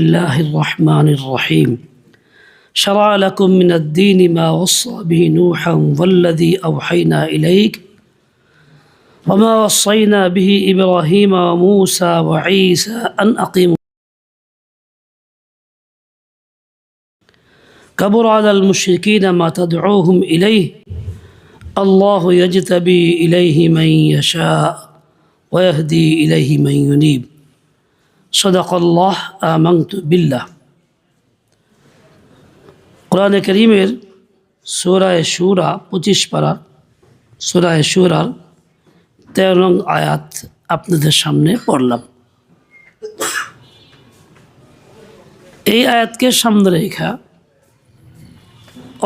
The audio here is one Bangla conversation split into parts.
الله الرحمن الرحيم. شرع لكم من الدين ما وصى به نوحا والذي أوحينا إليك وما وصينا به إبراهيم وموسى وعيسى أن أقيموا كبر على المشركين ما تدعوهم إليه. الله يجتبي إليه من يشاء ويهدي إليه من ينيب. সদাকল্লাহ আমন্ত বিল্লাহ। কোরআনে করিমের সুরায় সুরা পঁচিশ পাড়ার সোরায় সুরার তেরো আয়াত আপনাদের সামনে পড়লাম। এই আয়াতকে সামনে রেখা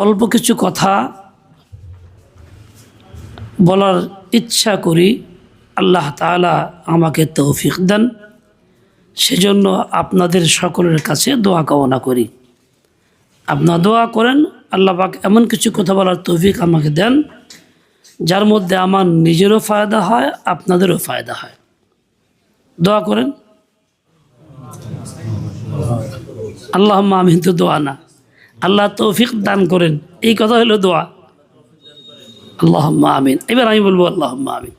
অল্প কিছু কথা বলার ইচ্ছা করি, আল্লাহ তালা আমাকে তৌফিক দেন। সেজন্য আপনাদের সকলের কাছে দোয়া কামনা করি। আপনার দোয়া করেন, আল্লাহ পাক এমন কিছু কথা বলার তৌফিক আমাকে দেন, যার মধ্যে আমার নিজেরও ফায়দা হয়, আপনাদেরও ফায়দা হয়। দোয়া করেন। আল্লাহ আমিন, তো দোয়া না। আল্লাহ তৌফিক দান করেন। এই কথা হলো দোয়া। আল্লাহ আমিন। এবার আমি বলব আল্লাহ আমিন।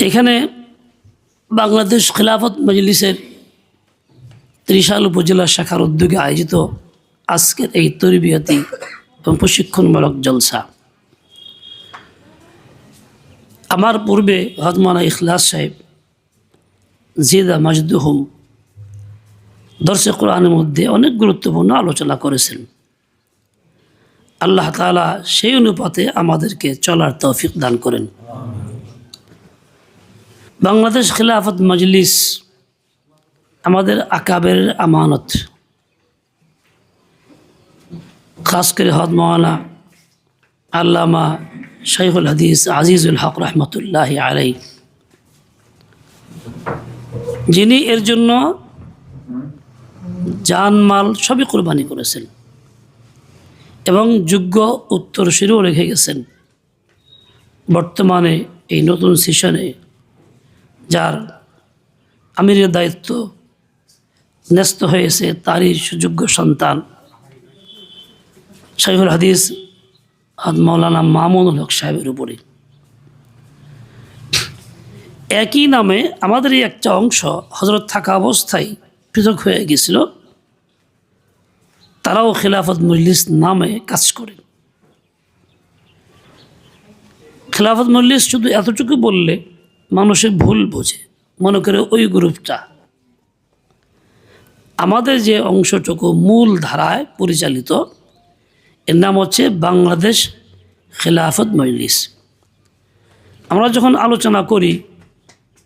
এখানে বাংলাদেশ খেলাফত মজলিসের ত্রিশাল উপজেলা শাখার উদ্যোগে আয়োজিত আজকের এই তরবিয়াতি এবং প্রশিক্ষণমূলক জলসা। আমার পূর্বে হতমানা ইখলাস সাহেব, জিদা মাজদুহুম দর্শক কোরআনের মধ্যে অনেক গুরুত্বপূর্ণ আলোচনা করেছেন। আল্লাহ তালা সেই অনুপাতে আমাদেরকে চলার তৌফিক দান করেন। বাংলাদেশ খেলাফত মজলিস আমাদের আকাবের আমানত। খাস করে হদ মৌলানা আল্লামা শাইখুল হাদিস আজিজুল হক রহমতুল্লাহ আলাই যিনি এর জন্য জানমাল সবই কোরবানি করেছেন এবং যোগ্য উত্তর উত্তরসূরিও রেখে গেছেন। বর্তমানে এই নতুন সেশনে যার আমিরের দায়িত্ব ন্যস্ত হয়েছে, তারই সুযোগ্য সন্তান। শাইখুল হাদিস মৌলানা মামুনুল হক সাহেবের উপরে। একই নামে আমাদের এই একটা অংশ হজরত থাকা অবস্থায় পৃথক হয়ে গেছিল। তারাও খেলাফত মজলিস নামে কাজ করে। খেলাফত মজলিস শুধু এতটুকু বললে মানুষে ভুল বোঝে। মনে করে ওই গ্রুপটা। আমাদের যে অংশটুকু মূল ধারায় পরিচালিত, এর নাম হচ্ছে বাংলাদেশ খেলাফত মজলিস। আমরা যখন আলোচনা করি,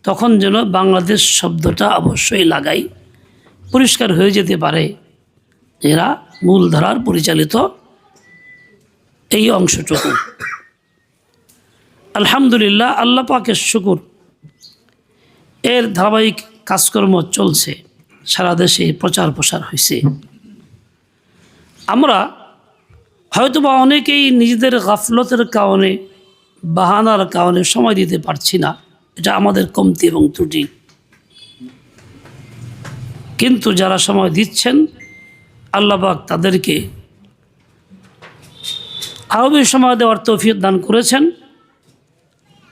তখন যেন বাংলাদেশ শব্দটা অবশ্যই লাগাই। পরিষ্কার হয়ে যেতে পারে এরা মূল ধারার পরিচালিত এই অংশটুকু। আলহামদুলিল্লাহ, আল্লাহ পাকের শুকুর। এর ধারাবাহিক কাজকর্ম চলছে। সারা দেশে প্রচার প্রসার হয়েছে আমরা হয়তোবা অনেকেই নিজেদের গাফলতের কারণে, বাহানার কারণে সময় দিতে পারছি না। এটা আমাদের কমতি এবং ত্রুটি। কিন্তু যারা সময় দিচ্ছেন আল্লাহবাক তাদেরকে আরও বেশি সময় দেওয়ার তৌফিক দান করেছেন।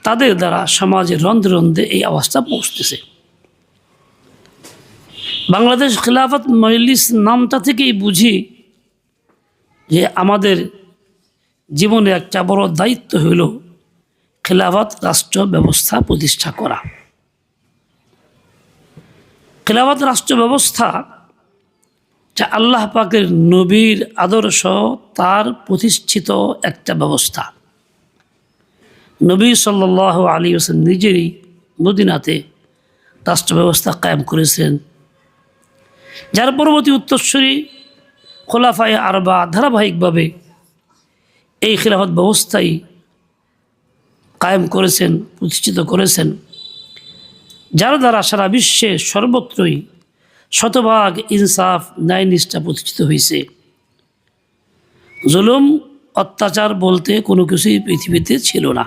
তাদের দ্বারা সমাজের রন্ধে রন্ধে এই অবস্থা পৌঁছতেছে। বাংলাদেশ খেলাফত মজলিস নামটা থেকেই বুঝি যে আমাদের জীবনে একটা বড় দায়িত্ব হইল খেলাফত রাষ্ট্র ব্যবস্থা প্রতিষ্ঠা করা। খেলাফত রাষ্ট্র ব্যবস্থা যা আল্লাহ পাকের নবীর আদর্শ, তার প্রতিষ্ঠিত একটা ব্যবস্থা। নবী সাল্ল আলী হোসেন নিজেরই মদিনাতে রাষ্ট্র ব্যবস্থা কায়েম করেছেন। যার পরবর্তী উত্তরস্বরী খোলাফায় আরবা ধারাবাহিকভাবে এই খেলাফত ব্যবস্থাই কায়েম করেছেন, প্রতিষ্ঠিত করেছেন। যার দ্বারা সারা বিশ্বে সর্বত্রই শতভাগ ইনসাফ, ন্যায় নিষ্ঠা প্রতিষ্ঠিত হয়েছে। জুলুম, অত্যাচার বলতে কোনো কিছুই পৃথিবীতে ছিল না।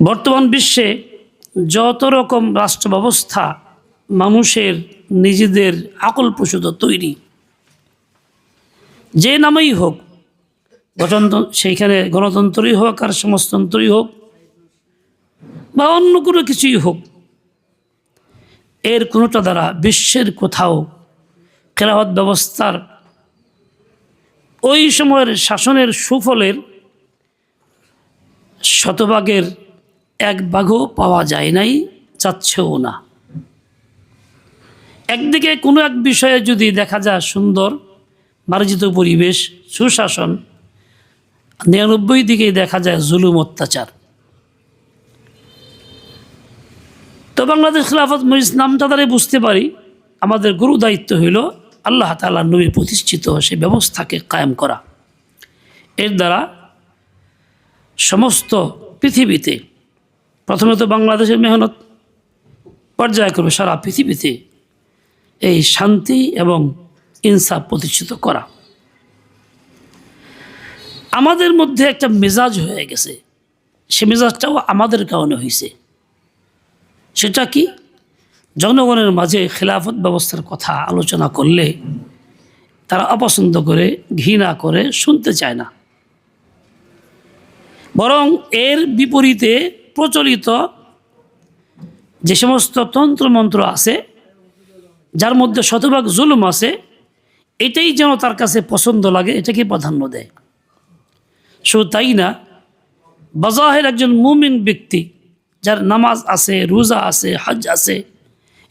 বর্তমান বিশ্বে যত রকম রাষ্ট্র ব্যবস্থা মানুষের নিজেদের আকল প্রসূত তৈরি, যে নামেই হোক, গণতন্ত্র সেইখানে গণতন্ত্রই হোক আর সমাজতন্ত্রই হোক বা অন্য কোনো কিছুই হোক, এর কোনোটা দ্বারা বিশ্বের কোথাও খেলাহত ব্যবস্থার ওই সময়ের শাসনের সুফলের শতভাগের এক বাঘও পাওয়া যায় নাই, চাচ্ছেও না। একদিকে কোনো এক বিষয়ে যদি দেখা যায় সুন্দর, মার্জিত পরিবেশ, সুশাসন, নিরানব্বই দিকেই দেখা যায় জুলুম, অত্যাচার। তো বাংলাদেশ খিলাফত মরিস নামটা দ্বারা বুঝতে পারি, আমাদের গুরু দায়িত্ব হইল আল্লাহ তালা নবী প্রতিষ্ঠিত সেই ব্যবস্থাকে কায়েম করা। এর দ্বারা সমস্ত পৃথিবীতে প্রথমে তো বাংলাদেশের মেহনত পর্যায়ক্রমে সারা পৃথিবীতে এই শান্তি এবং ইনসাফ প্রতিষ্ঠিত করা। আমাদের মধ্যে একটা মেজাজ হয়ে গেছে। সে মেজাজটাও আমাদের কারণে হয়েছে। সেটা কি? জনগণের মাঝে খেলাফত ব্যবস্থার কথা আলোচনা করলে তারা অপছন্দ করে, ঘৃণা করে, শুনতে চায় না। বরং এর বিপরীতে প্রচলিত যে সমস্ত তন্ত্রমন্ত্র আছে, যার মধ্যে শতভাগ জুলুম আছে, এটাই যেন তার কাছে পছন্দ লাগে, এটাকে প্রাধান্য দেয়। শুধু তাই না, বাজাহের একজন মুমিন ব্যক্তি, যার নামাজ আছে, রোজা আছে, হজ আছে,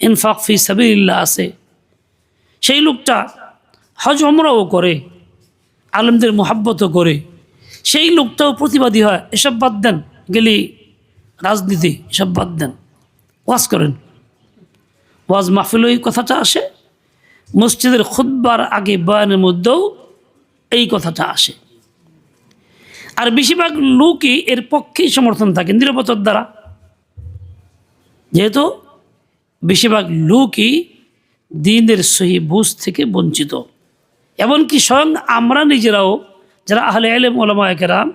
ইনফাক ফি সাবিল্লা আছে, সেই লোকটা হজ অমরাও করে, আলমদের মোহাব্বতও করে, সেই লোকটাও প্রতিবাদী হয়, এসব বাদ দেন গেলি রাজনীতি, এসব বাদ দেন। ওয়াজ করেন। ওয়াজ মাহফিল ওই কথাটা আসে। মসজিদের খুদ্বার আগে বয়ানের মধ্যেও এই কথাটা আসে। আর বেশিরভাগ লোকই এর পক্ষেই সমর্থন থাকে নিরাপত্তার দ্বারা। যেহেতু বেশিরভাগ লোকই দিনের সহি বুঝ থেকে বঞ্চিত। এমনকি স্বয়ং আমরা নিজেরাও, যারা আহলে আলেম ওলামা একেরাম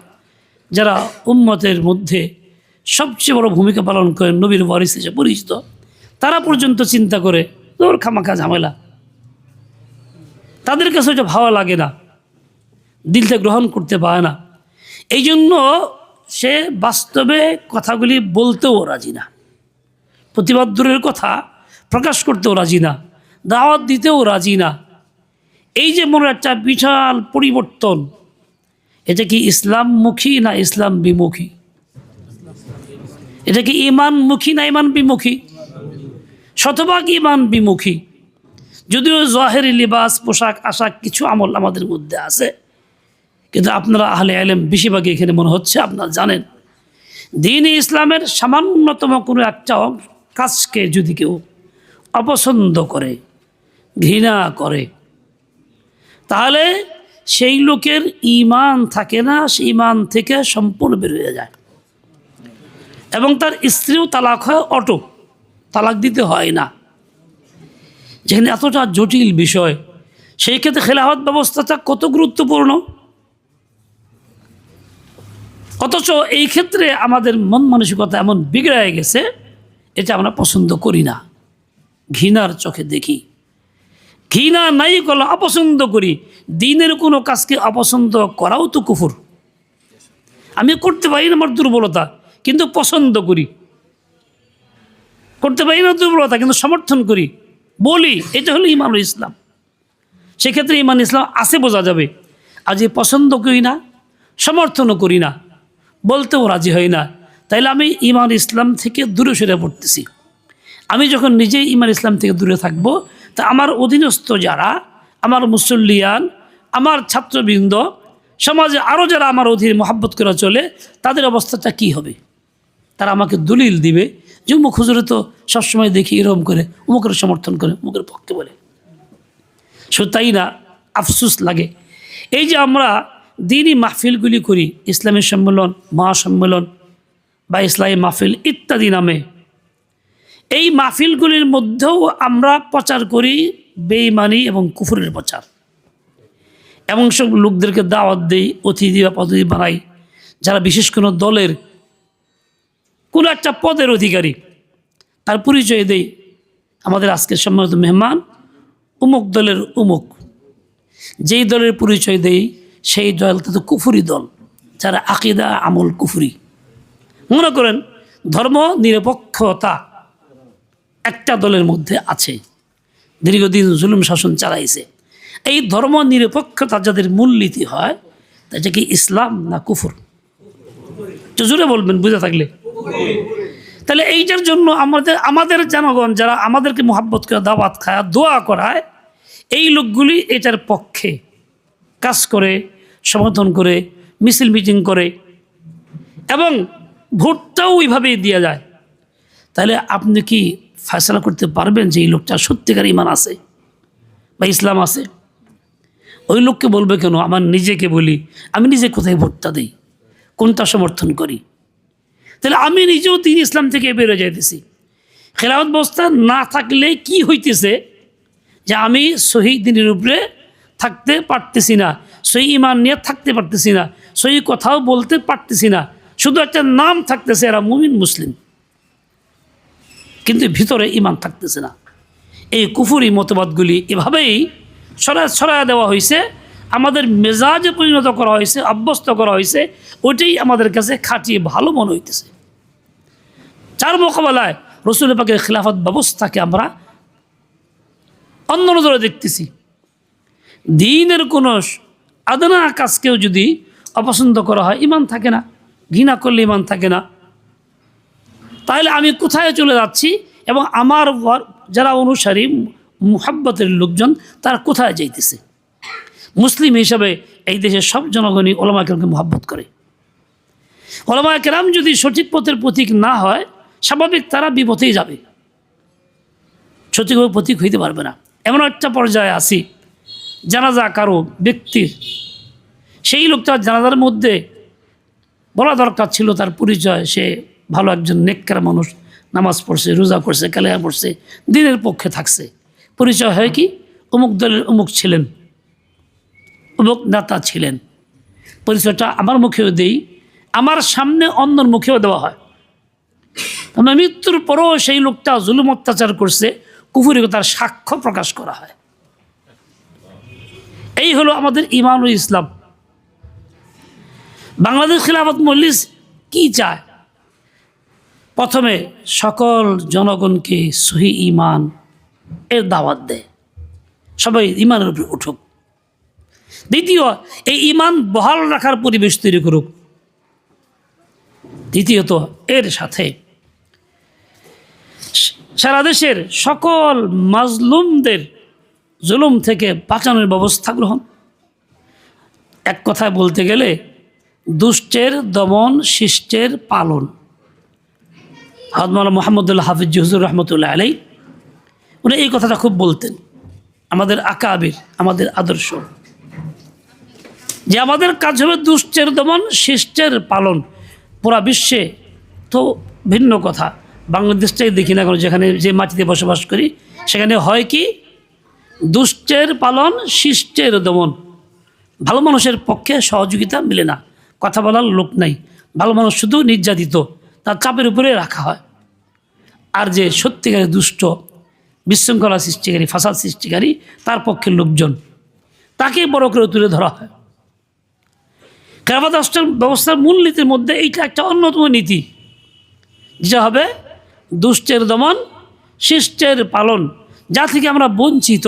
যারা উম্মতের মধ্যে সবচেয়ে বড় ভূমিকা পালন করেন নবীর ওয়ারিস হিসেবে পরিচিত। তারা পর্যন্ত চিন্তা করে, তোর খামাখা ঝামেলা। তাদের কাছে ওটা ভালো লাগে না। দিলতে গ্রহণ করতে পারে না। এই জন্য সে বাস্তবে কথাগুলি বলতেও রাজি না। প্রতিবাদ দূরের কথা, প্রকাশ করতেও রাজি না। দাওয়াত দিতেও রাজি না। এই যে মনে একটা বিশাল পরিবর্তন, এটা কি ইসলামমুখী না ইসলাম বিমুখী? এটা কি ইমানমুখী না ইমান বিমুখী? শতভাগ ইমান বিমুখী। যদিও জহেরি লিবাস, পোশাক, আশাক কিছু আমল আমাদের মধ্যে আছে, কিন্তু আপনারা আহলে আলেম বেশিরভাগই এখানে মনে হচ্ছে আপনারা জানেন। দিন ইসলামের সামান্যতম কোনো একটা কাজকে যদি কেউ অপছন্দ করে, ঘৃণা করে, তাহলে সেই লোকের ইমান থাকে না সে ইমান থেকে সম্পূর্ণ বেরিয়ে যায়। এবং তার স্ত্রীও তালাক হয়, অটো তালাক দিতে হয় না। যেখানে এতটা জটিল বিষয়, সেই ক্ষেত্রে খেলাফত ব্যবস্থাটা কত গুরুত্বপূর্ণ? অথচ এই ক্ষেত্রে আমাদের মন মানসিকতা এমন বিগড়ে গেছে, এটা আমরা পছন্দ করি না। ঘৃণার চোখে দেখি। ঘৃণা নাই করলে অপছন্দ করি। দিনের কোনো কাজকে অপছন্দ করাও তো কুফুর। আমি করতে পারি না আমার দুর্বলতা। কিন্তু পছন্দ করি। করতে পারি না, দুর্বলতা, কিন্তু সমর্থন করি। বলি, এটা হলো ইমানুল ইসলাম সেক্ষেত্রে ইমান ইসলাম আছে বোঝা যাবে। যে পছন্দ করি না, সমর্থনও করি না, বলতেও রাজি হই না। তাইলে আমি ইমান ইসলাম থেকে দূরে সরে পড়তেছি। আমি যখন নিজেই ইমান ইসলাম থেকে দূরে থাকব, তা আমার অধীনস্থ যারা, আমার মুসল্লিয়ান, আমার ছাত্রবৃন্দ, সমাজে আরও যারা আমার অধীনে মহাব্বত করা চলে, তাদের অবস্থাটা কি হবে? তারা আমাকে দলিল দিবে যে উমুক হুজুরে তো সবসময় দেখি এরকম করে, উমুকের সমর্থন করে, উমুকের পক্ষে বলে। শুধু তাই না, আফসুস লাগে। এই যে আমরা দিনই মাহফিলগুলি করি, ইসলামী সম্মেলন, মহাসম্মেলন বা ইসলামী মাহফিল ইত্যাদি নামে। এই মাহফিলগুলির মধ্যেও আমরা প্রচার করি বেইমানি এবং কুফুরের প্রচার। এমন সব লোকদেরকে দাওয়াত দিই, অতিথি বা পদ্ধতি বানাই। যারা বিশেষ কোনো দলের কোনো একটা পদের অধিকারী তার পরিচয় দেই আমাদের আজকের সম্মানিত মেহমান, উমুক দলের উমুক। যেই দলের পরিচয় দেই, সেই দল তো কুফুরি দল, যারা আকিদা, আমল কুফুরি। মনে করেন, ধর্ম নিরপেক্ষতা একটা দলের মধ্যে আছে। দীর্ঘদিন জুলুম শাসন চালাইছে। এই ধর্ম নিরপেক্ষতা যাদের মূলনীতি হয় তাটা কি ইসলাম না কুফুর? জোরে বলবেন, বুঝে থাকলে। তাহলে এইটার জন্য আমাদের আমাদের জনগণ যারা আমাদেরকে মোহাব্বত করে, দাওয়াত খায়, দোয়া করায়, এই লোকগুলি এটার পক্ষে কাজ করে, সমর্থন করে, মিছিল মিটিং করে এবং ভোটটাও ওইভাবেই দেওয়া যায়। তাহলে আপনি কি ফয়সলা করতে পারবেন যে এই লোকটা সত্যিকার ইমান আছে বা ইসলাম আছে? ওই লোককে বলবে কেন? আমার নিজেকে বলি, আমি নিজে কোথায় ভোটটা দিই? কোনটা সমর্থন করি? তাহলে আমি নিজেও দিন ইসলাম থেকে বেরো যাইতেছি। খেলাফত ব্যবস্থা না থাকলে কি হইতেছে? যে আমি সহি দিনের উপরে থাকতে পারতেছি না, সহি ইমান নিয়ে থাকতে পারতেছি না, সহি কথাও বলতে পারতেছি না, শুধু একটা নাম থাকতেছে এরা মুমিন, মুসলিম। কিন্তু ভিতরে ইমান থাকতেছে না। এই কুফুরি মতবাদগুলি এভাবেই ছড়া ছড়ায় দেওয়া হয়েছে আমাদের মেজাজে পরিণত করা হয়েছে অভ্যস্ত করা হয়েছে, ওইটাই আমাদের কাছে খাটিয়ে ভালো মনে হইতেছে। চার মোকাবেলায় রসুল পাকের খিলাফত ব্যবস্থাকে আমরা অন্য নজরে দেখতেছি। দিনের কোনো আদনা কাজকেও যদি অপছন্দ করা হয়, ইমান থাকে না, ঘৃণা করলে ইমান থাকে না। তাহলে আমি কোথায় চলে যাচ্ছি এবং আমার যারা অনুসারী, মুহাব্বতের লোকজন, তারা কোথায় যাইতেছে? মুসলিম হিসাবে এই দেশের সব জনগণই ওলামা কেরামকে মোহাব্বত করে। ওলামা কেরাম যদি সঠিক পথের প্রতীক না হয়, স্বাভাবিক তারা বিপথেই যাবে। সঠিকভাবে প্রতীক হইতে পারবে না। এমন একটা পর্যায়ে আসি জানাজা কারও ব্যক্তির, সেই লোকটা জানাজার মধ্যে বলা দরকার ছিল তার পরিচয়, সে ভালো একজন নেককার মানুষ, নামাজ পড়ছে, রোজা করছে কালেয়া পড়ছে, দিনের পক্ষে থাকছে। পরিচয় হয় কি? অমুক দলের অমুক ছিলেন। অমুক নেতা ছিলেন। পরিচয়টা আমার মুখেও দেই, আমার সামনে অন্যর মুখেও দেওয়া হয়। আমার মৃত্যুর পরও সেই লোকটা জুলুম অত্যাচার করছে কুফুরিকতার সাক্ষ্য প্রকাশ করা হয়। এই হলো আমাদের ইমান ও ইসলাম। বাংলাদেশ খিলাফত মল্লিস কি চায়? প্রথমে সকল জনগণকে সহি ইমান এর দাওয়াত দেয়। সবাই ইমানের উপরে উঠুক। দ্বিতীয়, এই ইমান বহাল রাখার পরিবেশ তৈরি করুক। দ্বিতীয়ত এর সাথে সারা দেশের সকল মাজলুমদের জুলুম থেকে বাঁচানোর ব্যবস্থা গ্রহণ। এক কথায় বলতে গেলে, দুষ্টের দমন, শিষ্টের পালন। হাজমাল মোহাম্মদুল্লাহ হাফিজ হুজুর রহমতুল্লাহ আলাই উনি এই কথাটা খুব বলতেন। আমাদের আকাবির, আমাদের আদর্শ। যে আমাদের কাজ হবে দুষ্টের দমন, শিষ্টের পালন। পুরা বিশ্বে তো ভিন্ন কথা। বাংলাদেশটাই দেখি না এখন যেখানে যে মাটিতে বসবাস করি, সেখানে হয় কি? দুষ্টের পালন, শিষ্টের দমন। ভালো মানুষের পক্ষে সহযোগিতা মিলে না। কথা বলার লোক নাই। ভালো মানুষ শুধু নির্যাতিত, তার চাপের উপরে রাখা হয়। আর যে সত্যিকারের দুষ্ট, বিশৃঙ্খলা সৃষ্টিকারী, ফাসাদ সৃষ্টিকারী, তার পক্ষে লোকজন। তাকে বড় করে তুলে ধরা হয়। খেলাফত রাষ্ট্র ব্যবস্থার মূলনীতির মধ্যে এইটা একটা অন্যতম নীতি। যেটা হবে দুষ্টের দমন, শিষ্টের পালন, যা থেকে আমরা বঞ্চিত।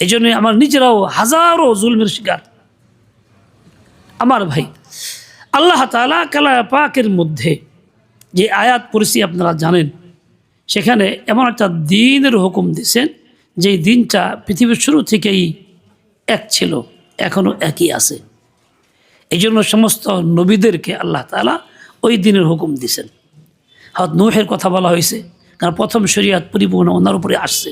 এই জন্য আমার নিজেরাও হাজারো জুলমের শিকার। আমার ভাই, আল্লাহ তালা কালা পাকের মধ্যে যে আয়াত পড়েছি আপনারা জানেন, সেখানে এমন একটা দিনের হুকুম দিয়েছেন, যেই দিনটা পৃথিবীর শুরু থেকেই এক ছিল এখনও একই আছে। এই জন্য সমস্ত নবীদেরকে আল্লাহ তালা ওই দিনের হুকুম দিয়েছেন। হয়তো নোহের কথা বলা হয়েছে, কারণ প্রথম শরিয়াত পরিপূর্ণ ওনার উপরে আসছে।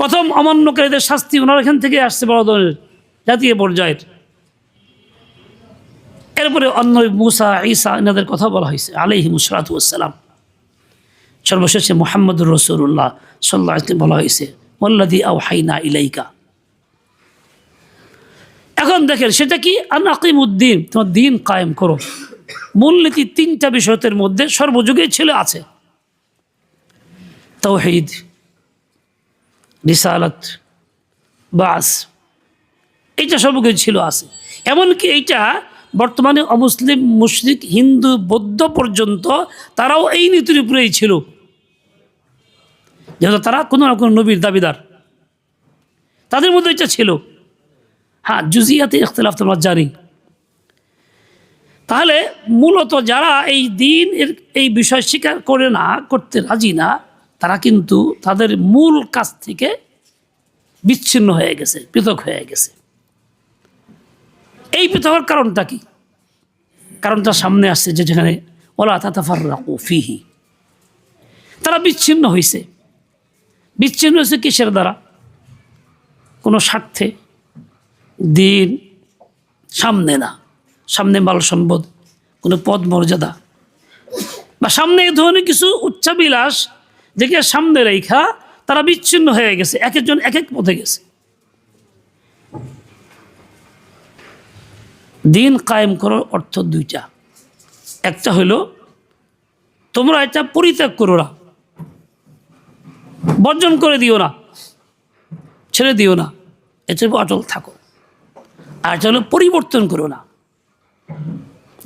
প্রথম অমান্যকারীদের শাস্তি ওনার এখান থেকে আসছে বড় ধরনের জাতীয় পর্যায়ের। এরপরে অন্য মুসা, ঈসা এনাদের কথা বলা হয়েছে আলহি মুসরাতাম সর্বশেষে মোহাম্মদুর রসুল্লাহ সাল্লাহ বলা হয়েছে মোল্লাদি আউ হাইনা ইলাইকা। এখন দেখেন, সেটা কি? আনাকিম উদ্দিন তোমার দিন কায়েম করো। মূলনীতি তিনটা বিষয়তের মধ্যে সর্বযুগে ছেলে আছে। তৌহিদ রিসালাত, বাস, এইটা সব কিছু ছিল, আছে। এমনকি এইটা বর্তমানে অমুসলিম মুসলিক হিন্দু, বৌদ্ধ পর্যন্ত তারাও এই নীতির উপরেই ছিল। যেহেতু তারা কোনো না কোনো নবীর দাবিদার। তাদের মধ্যে এটা ছিল। হ্যাঁ জুজিয়াতে ইখতলাফ তোমরা জানি। তাহলে মূলত যারা এই দিন এই বিষয় স্বীকার করে না, করতে রাজি না, তারা কিন্তু তাদের মূল কাজ থেকে বিচ্ছিন্ন হয়ে গেছে, পৃথক হয়ে গেছে। এই পৃথক হওয়ার কারণটা কি? কারণটা সামনে আসছে যে যেখানে ওলা তাতাফার ফিহি। তারা বিচ্ছিন্ন হয়েছে বিচ্ছিন্ন হয়েছে কিসের দ্বারা? কোনো স্বার্থে দিন সামনে না। সামনে মাল সম্পদ, কোনো পদ মর্যাদা। বা সামনে এই ধরনের কিছু উচ্চাবিলাস যেকে সামনে রেখা তারা বিচ্ছিন্ন হয়ে গেছে, এক একজন এক এক পথে গেছে। দিন কায়েম করার অর্থ দুইটা। একটা হইল তোমরা এটা পরিত্যাগ করো না। বর্জন করে দিও না। ছেড়ে দিও না। এতে অটল থাকো। আর হলো পরিবর্তন করো না।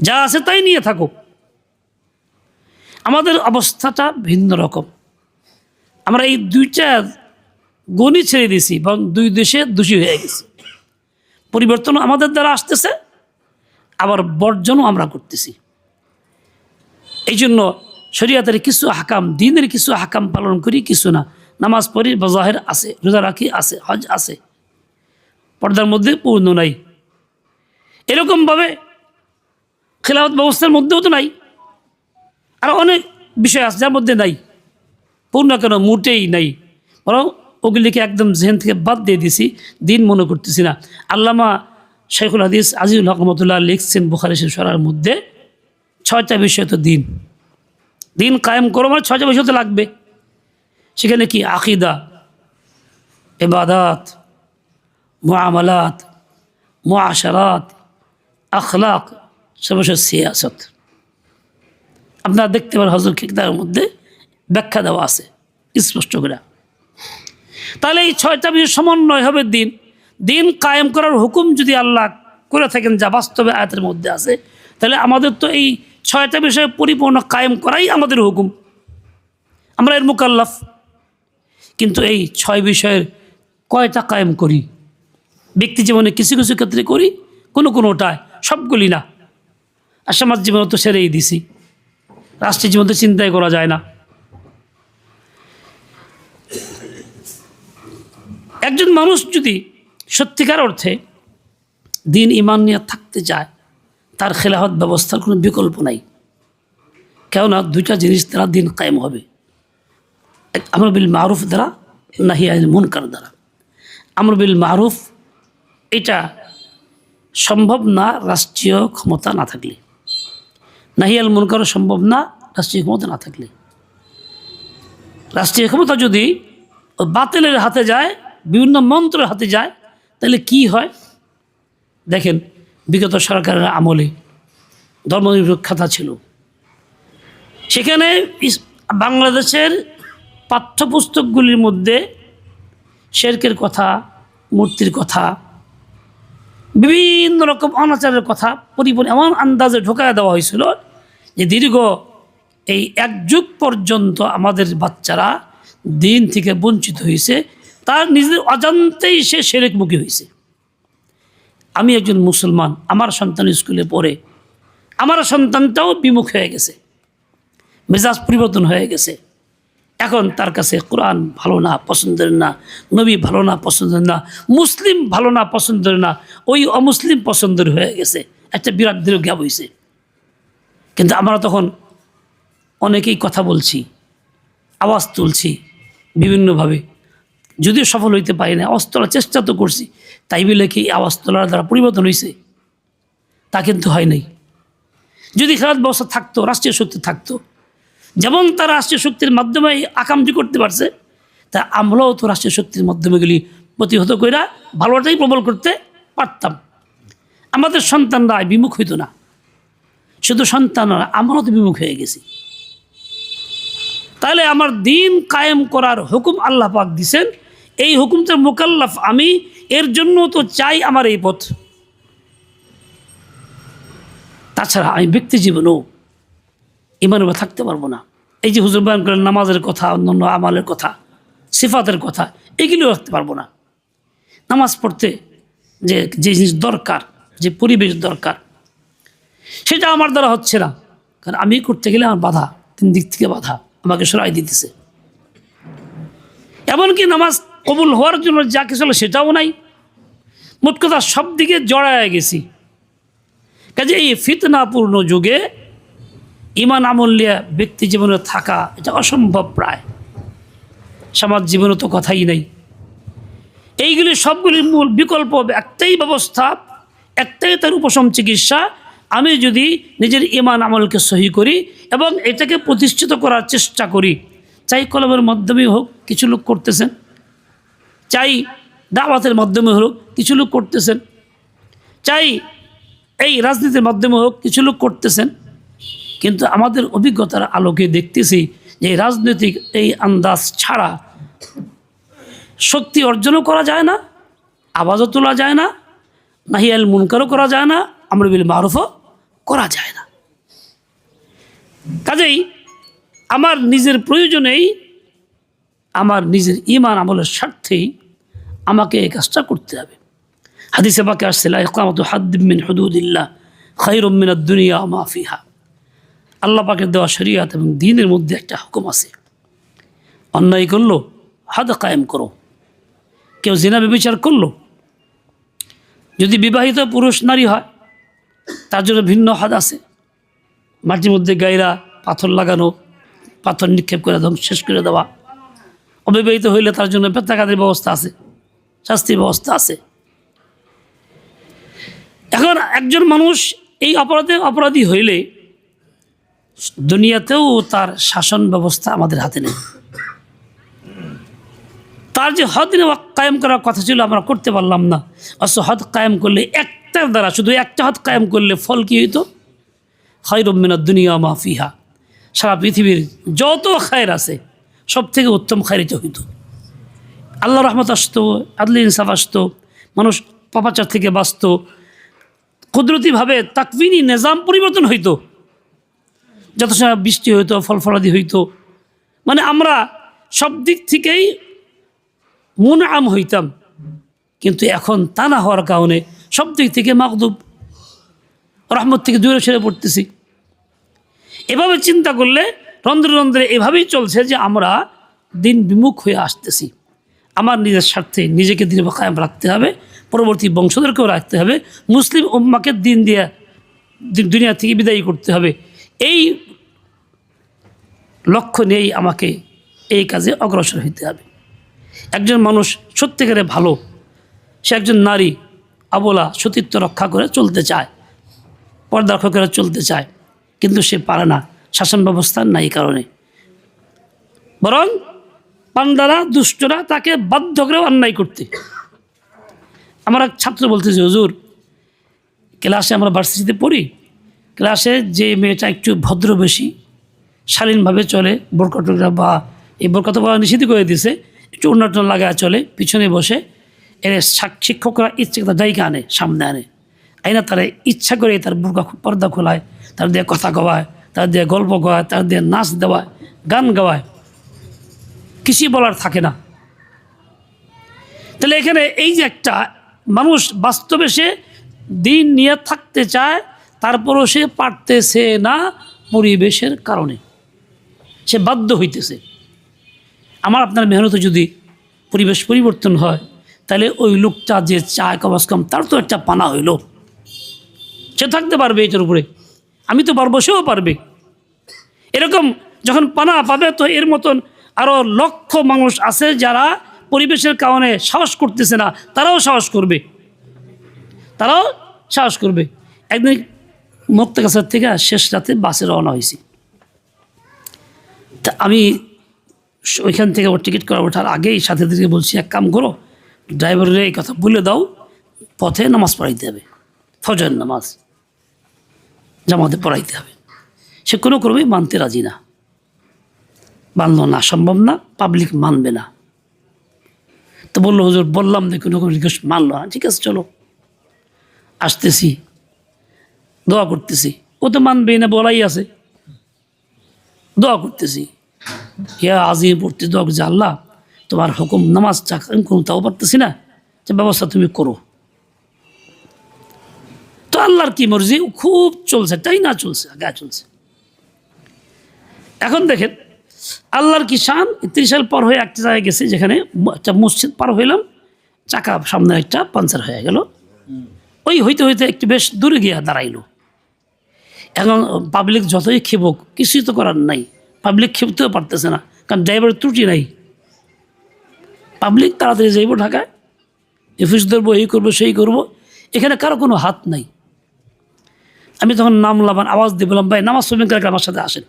যা আছে তাই নিয়ে থাকো। আমাদের অবস্থাটা ভিন্ন রকম। আমরা এই দুইটা গণি ছেড়ে দিয়েছি এবং দুই দেশে দোষী হয়ে গেছি। পরিবর্তন আমাদের দ্বারা আসতেছে, আবার বর্জনও আমরা করতেছি। এই জন্য শরিয়াতের কিছু হাকাম, দিনের কিছু হাকাম পালন করি, কিছু না। নামাজ পড়ি, বজাহের আছে, রোজা রাখি আছে, হজ আছে। পর্দার মধ্যে পূর্ণ নাই। এরকমভাবে খেলাফত ব্যবস্থার মধ্যেও তো নাই। আর অনেক বিষয় আছে যার মধ্যে নাই। পূর্ণ কেন মোটেই নাই। বরং ওগুলিকে একদম জেহেন থেকে বাদ দিয়ে দিছি, দিন মনে করতেছি না। আল্লামা শেখুল হাদিস আজিজুল হকমতুল্লাহ লিখছেন বুখারি সরার মধ্যে, ছয়টা বিষয় তো দিন। দিন কায়েম করো মানে ছয়টা বিষয় তো লাগবে। সেখানে কি? আকিদা এবাদাত মুআমালাত, মুআশারাত আখলাক সর্বশেষ সিয়াসত। আপনারা দেখতে পারেন হজর কিকদারের মধ্যে ব্যাখ্যা দেওয়া আছে, স্পষ্ট করে। তাহলে এই ছয়টা বিষয় সমন্বয় হবে দিন। দিন কায়েম করার হুকুম যদি আল্লাহ করে থাকেন, যা বাস্তবে আয়াতের মধ্যে আছে, তাহলে আমাদের তো এই ছয়টা বিষয়ে পরিপূর্ণ কায়েম করাই আমাদের হুকুম। আমরা এর মোকাল্লাফ। কিন্তু এই ছয় বিষয়ের কয়টা কায়েম করি? ব্যক্তি জীবনে কিছু কিছু ক্ষেত্রে করি, কোনো কোনোটায় সবগুলি না। আর সমাজ জীবনে তো সেরেই দিছি। রাষ্ট্রীয় জীবন তো চিন্তাই করা যায় না। একজন মানুষ যদি সত্যিকার অর্থে দিন ইমান নিয়ে থাকতে চায়, তার খেলাহত ব্যবস্থার কোনো বিকল্প নাই। কেননা দুইটা জিনিস দ্বারা দিন কায়েম হবে। আমর বিল মারুফ দ্বারা নাহিয়া মুনকার দ্বারা। আমর বিল মারুফ, এটা সম্ভব না রাষ্ট্রীয় ক্ষমতা না থাকলে। নাহিয়াল মুনকার সম্ভব না রাষ্ট্রীয় ক্ষমতা না থাকলে। রাষ্ট্রীয় ক্ষমতা যদি বাতিলের হাতে যায়, বিভিন্ন মন্ত্রের হাতে যায়, তাহলে কি হয়? দেখেন, বিগত সরকারের আমলে ধর্মনিরপেক্ষতা ছিল। সেখানে বাংলাদেশের পাঠ্যপুস্তকগুলির মধ্যে শেরকের কথা, মূর্তির কথা বিভিন্ন রকম অনাচারের কথা পরিপূর্ণ এমন আন্দাজে ঢোকায় দেওয়া হয়েছিল যে দীর্ঘ এই এক যুগ পর্যন্ত আমাদের বাচ্চারা দিন থেকে বঞ্চিত হয়েছে। তার নিজের অজান্তেই সে সেরেকমুখী হয়েছে। আমি একজন মুসলমান, আমার সন্তান স্কুলে পড়ে। আমার সন্তানটাও বিমুখ হয়ে গেছে। মেজাজ পরিবর্তন হয়ে গেছে। এখন তার কাছে কোরআন ভালো না, পছন্দের না, নবী ভালো না, পছন্দের না, মুসলিম ভালো না, পছন্দের না, ওই অমুসলিম পছন্দের হয়ে গেছে, একটা বিরাট দীর্ঘ গ্যাপ হয়েছে কিন্তু আমরা তখন অনেকেই কথা বলছি, আওয়াজ তুলছি বিভিন্নভাবে, যদিও সফল হইতে পারি না আওয়াজ তোলার চেষ্টা তো করছি তাই বলে কি আওয়াজ তোলার দ্বারা পরিবর্তন হয়েছে তা কিন্তু হয় নাই। যদি খেলার ব্যবস্থা থাকতো, রাষ্ট্রীয় শক্তি থাকতো যেমন তারা রাষ্ট্রীয় শক্তির মাধ্যমে আকামটি করতে পারছে, তা আমরাও তো রাষ্ট্রীয় শক্তির মাধ্যমেগুলি প্রতিহত কইরা ভালোটাই প্রবল করতে পারতাম। আমাদের সন্তানরা বিমুখ হইতো না। শুধু সন্তানরা আমরাও তো বিমুখ হয়ে গেছি। তাহলে আমার দিন কায়েম করার হুকুম আল্লাহ পাক দিছেন। এই হুকুমটার মোকাল্লাফ আমি, এর জন্য তো চাই আমার এই পথ। তাছাড়া আমি ব্যক্তি জীবনেও ইমানের থাকতে পারব না। এই যে হুজুর বয়ান করেন, নামাজের কথা, অন্যান্য আমালের কথা, সিফাতের কথা, এগুলিও রাখতে পারব না। নামাজ পড়তে যে যে জিনিস দরকার, যে পরিবেশ দরকার, সেটা আমার দ্বারা হচ্ছে না। কারণ আমি করতে গেলে আমার বাধা, তিন দিক থেকে বাধা, আমাকে সরাই দিতেছে। এমনকি নামাজ কবুল হওয়ার জন্য যা কিছু হলো সেটাও নাই। মোট কথা সব দিকে জড়ায় গেছি। কাজে এই ফিতনাপূর্ণ যুগে ইমান আমল্লিয়া ব্যক্তি জীবনে থাকা, এটা অসম্ভব প্রায়। সমাজ জীবনে তো কথাই নেই। এইগুলি সবগুলির মূল বিকল্প একটাই ব্যবস্থা, একটাই তার উপশম চিকিৎসা। আমি যদি নিজের ইমান আমলকে সহি করি এবং এটাকে প্রতিষ্ঠিত করার চেষ্টা করি, চাই কলমের মাধ্যমে হোক, কিছু লোক করতেছেন। চাই দাওয়াতের মাধ্যমে হোক, কিছু লোক করতেছেন। চাই এই রাজনীতির মাধ্যমে হোক, কিছু লোক করতেছেন। কিন্তু আমাদের অভিজ্ঞতার আলোকে দেখতেছি যে রাজনৈতিক এই আন্দাজ ছাড়া শক্তি অর্জনও করা যায় না, আওয়াজও তোলা যায় না, নাহিয়াল মুনকারও করা যায় না আমরা বিল মারুফও করা যায় না। কাজেই আমার নিজের প্রয়োজনেই আমার নিজের ইমান আমলের স্বার্থেই আমাকে এই কাজটা করতে হবে। হাদিসে বাকে আসছিল ইকামত হাদ্দিমিন হদুদিল্লাহ খাইরমিন দুনিয়া মাফিহা আল্লাহ পাকের দেওয়া শরিয়াত এবং দিনের মধ্যে একটা হুকুম আছে। অন্যায় করল হাত কায়েম করো। কেউ জিনা বিবিচার করল, যদি বিবাহিত পুরুষ নারী হয়, তার জন্য ভিন্ন হাত আছে। মাটির মধ্যে গাইরা, পাথর লাগানো, পাথর নিক্ষেপ করে ধ্বংস, শেষ করে দেওয়া। অবিবাহিত হইলে তার জন্য পেত্তাঘাতের ব্যবস্থা আছে, শাস্তির ব্যবস্থা আছে। এখন একজন মানুষ এই অপরাধে অপরাধী হইলে দুনিয়াতেও তার শাসন ব্যবস্থা আমাদের হাতে নেই। তার যে হদ কায়েম করার কথা ছিল আমরা করতে পারলাম না। অথচ হদ কায়েম করলে একটার দ্বারা, শুধু একটা হদ কায়েম করলে ফল কী হইতো? খৈরমিনা দুনিয়া মাফিহা সারা পৃথিবীর যত খায়ের আছে সব থেকে উত্তম খায়রিত হইতো আল্লাহ রহমত আসতো, আদলি ইনসাফ আসতো, মানুষ পাপাচার থেকে বাঁচত। কুদরতিভাবে তাকবিনী নিজাম পরিবর্তন হইতো। যত সময় বৃষ্টি হইতো ফল ফলাদি হইতো মানে আমরা সব দিক থেকেই মন আম হইতাম। কিন্তু এখন তা না হওয়ার কারণে সব দিক থেকে মাকদুব রহমত থেকে দূরে ছেড়ে পড়তেছি। এভাবে চিন্তা করলে, রন্ধ্রে রন্ধ্রে এভাবেই চলছে যে আমরা দিন বিমুখ হয়ে আসতেছি। আমার নিজের স্বার্থে নিজেকে দিন কায়েম রাখতে হবে, পরবর্তী বংশধরকেও রাখতে হবে, মুসলিম উম্মাকে দিন দিয়ে দুনিয়া থেকে বিদায়ী করতে হবে। এই লক্ষ্য নিয়েই আমাকে এই কাজে অগ্রসর হইতে হবে। একজন মানুষ সত্যিকারে ভালো, সে একজন নারী অবলা সতীত্ব রক্ষা করে চলতে চায়, পর্দা রক্ষা করে চলতে চায়, কিন্তু সে পারে না। শাসন ব্যবস্থা নাই কারণে। বরং পান্ডারা দুষ্টরা তাকে বাধ্য করে অন্যায় করতে। আমার এক ছাত্র বলতেছে, হুজুর, ক্লাসে আমরা ভার্সিটিতে পড়ি ক্লাসে যে মেয়েটা একটু ভদ্র বেশি, শালীনভাবে চলে বোরকটরা বা এই বোরকত বা নিষিদ্ধ করে দিছে, একটু উন্নত লাগায় চলে, পিছনে বসে, এর শিক্ষকরা ইচ্ছে করে জায়গা আনে, সামনে আনে। আইনা তারা ইচ্ছা করে তার বুর্কা পর্দা খোলায়, তার দিয়ে কথা গাওয়ায় তার দিয়ে গল্প গাওয়ায় তার দিয়ে নাচ দেওয়ায়, গান গাওয়ায়। কিছুই বলার থাকে না। তাহলে এখানে এই যে একটা মানুষ বাস্তবে সে দিন নিয়ে থাকতে চায় তারপরও সে পারতেছে না পরিবেশের কারণে। সে বাধ্য হইতেছে। আমার আপনার মেহনত যদি পরিবেশ পরিবর্তন হয়, তাহলে ওই লোকটা যে চায় কমাস কম, তার তো একটা পানা হইল। সে থাকতে পারবে এটার উপরে। আমি তো পারব, সেও পারবে। এরকম যখন পানা পাবে, তো এর মতন আরও লক্ষ মানুষ আছে যারা পরিবেশের কারণে সাহস করতেছে না, তারাও সাহস করবে। তারাও সাহস করবে। একদিন মুক্তগাছার থেকে শেষ রাতে বাসে রওনা হয়েছি। তা আমি ওইখান থেকে ওর টিকিট করা ওঠার আগেই সাথীদেরকে বলছি, এক কাম করো, ড্রাইভারের এই কথা বলে দাও, পথে নামাজ পড়াইতে হবে। ফজর নামাজ জামাতে পড়াইতে হবে। সে কোনো ক্রমেই মানতে রাজি না। মানল না, সম্ভব না পাবলিক মানবে না। তো বলল, হুজুর, বললাম দেখুন কোনো রিকোয়েস্ট মানলো না। ঠিক আছে, চলো। আসতেছি। দোয়া করতেছি। ও তো মানবেই না, বলাই আছে। দোয়া করতেছি। ইয়া আজিম, পড়তে দোয়া করছি, আল্লাহ, তোমার হুকুম, নামাজ চাক, আমি কোনো তাও পারতেছি না। যে ব্যবস্থা তুমি করো। তো আল্লাহর কি মর্জি? খুব চলছে, তাই না চলছে? গা চলছে। এখন দেখেন, আল্লাহর কি শান? তিরিশ সাল পর হয়ে একটা জায়গায় গেছে, যেখানে একটা মসজিদ পার হইলাম। চাকা সামনে একটা পাঞ্চার হয়ে গেল। ওই হইতে হইতে একটু বেশ দূরে গিয়া দাঁড়াইলো। এখন পাবলিক যতই ক্ষেপক কিছুই তো করার নাই। পাবলিক ক্ষেপতেও পারতেছে না, কারণ ড্রাইভারের ত্রুটি নাই। পাবলিক তাড়াতাড়ি যাইব ঢাকায় অফিস ধরবো, এই করব, সেই করব, এখানে কারও কোনো হাত নাই। আমি তখন নামলাম আর আওয়াজ দিয়ে বললাম, ভাই, নামাজ পড়বেন কালকে, আমার সাথে আসেন।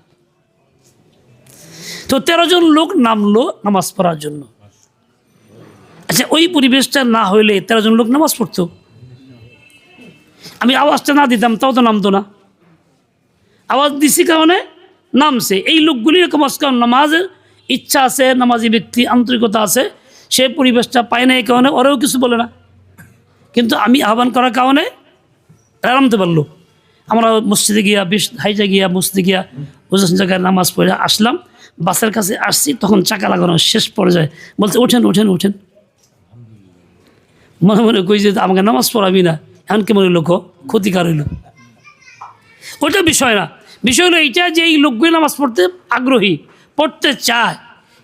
তো তেরো জন লোক নামলো নামাজ পড়ার জন্য। আচ্ছা ওই পরিবেশটা না হইলে তেরো জন লোক নামাজ পড়তো? আমি আওয়াজটা না দিতাম, তাও তো নামতো না। আওয়াজ দিছি কারণে নামছে। এই লোকগুলি কমাস কারণ নামাজের ইচ্ছা আছে, নামাজি ব্যক্তি আন্তরিকতা আছে, সে পরিবেশটা পায় না এই কারণে ওরাও কিছু বলে না। কিন্তু আমি আহ্বান করার কারণে নামতে পারল। আমরা মসজিদে গিয়া, বিশ হাইজা গিয়া, মসজিদে গিয়া বুঝেছেন জায়গায় নামাজ পড়ে আসলাম। বাসের কাছে আসছি, তখন চাকা লাগানো শেষ পর্যায়ে বলছে, ওঠেন ওঠেন ওঠেন। মনে মনে কই যে, আমাকে নামাজ পড়াবি না। এখন কেমন হইল ক ক্ষতিকার হইল। ওইটা বিষয় না। বিষয় হলো এইটা যে এই লোকগুলি নামাজ পড়তে আগ্রহী, পড়তে চায়,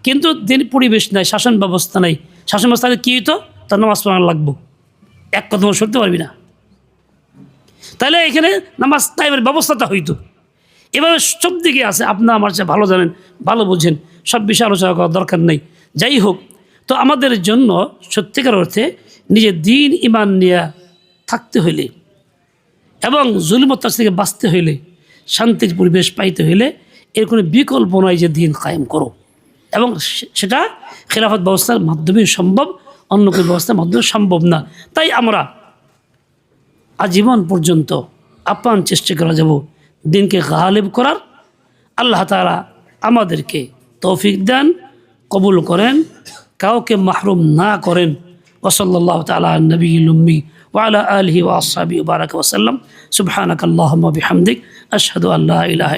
কিন্তু দিন পরিবেশ নাই, শাসন ব্যবস্থা নাই। শাসন ব্যবস্থা কী হতো তার নামাজ পড়ানো লাগবো। এক কথা সরতে পারবি না। তাহলে এখানে নামাজ টাইমের ব্যবস্থাটা হইতো। এভাবে সব দিকে আছে আপনার আমার চেয়ে ভালো জানেন, ভালো বুঝেন, সব বিষয়ে আলোচনা করার দরকার নেই। যাই হোক, তো আমাদের জন্য সত্যিকার অর্থে নিজের দিন ইমান নিয়ে থাকতে হইলে এবং জুলমতার থেকে বাঁচতে হইলে, শান্তির পরিবেশ পাইতে হইলে এর কোনো বিকল্প নয় যে দিন কায়েম করো। এবং সেটা খেলাফত ব্যবস্থার মাধ্যমে সম্ভব, অন্য কোনো ব্যবস্থার মাধ্যমে সম্ভব না। তাই আমরা আজীবন পর্যন্ত আপ্রাণ চেষ্টা করা যাব দিনকে গালিব করার। আল্লাহ তাআলা আমাদেরকে তৌফিক দেন, কবুল করেন, কাউকে মাহরুম না করেন। ওসল্লাহ তালা নবী উম্মি ওয়ালা আলহি ওয়াসাবি বারাক ওসাল্লাম সুবহানাক আল্লাহ বিহামদিক আশহাদু আল্লাহ ইলাহ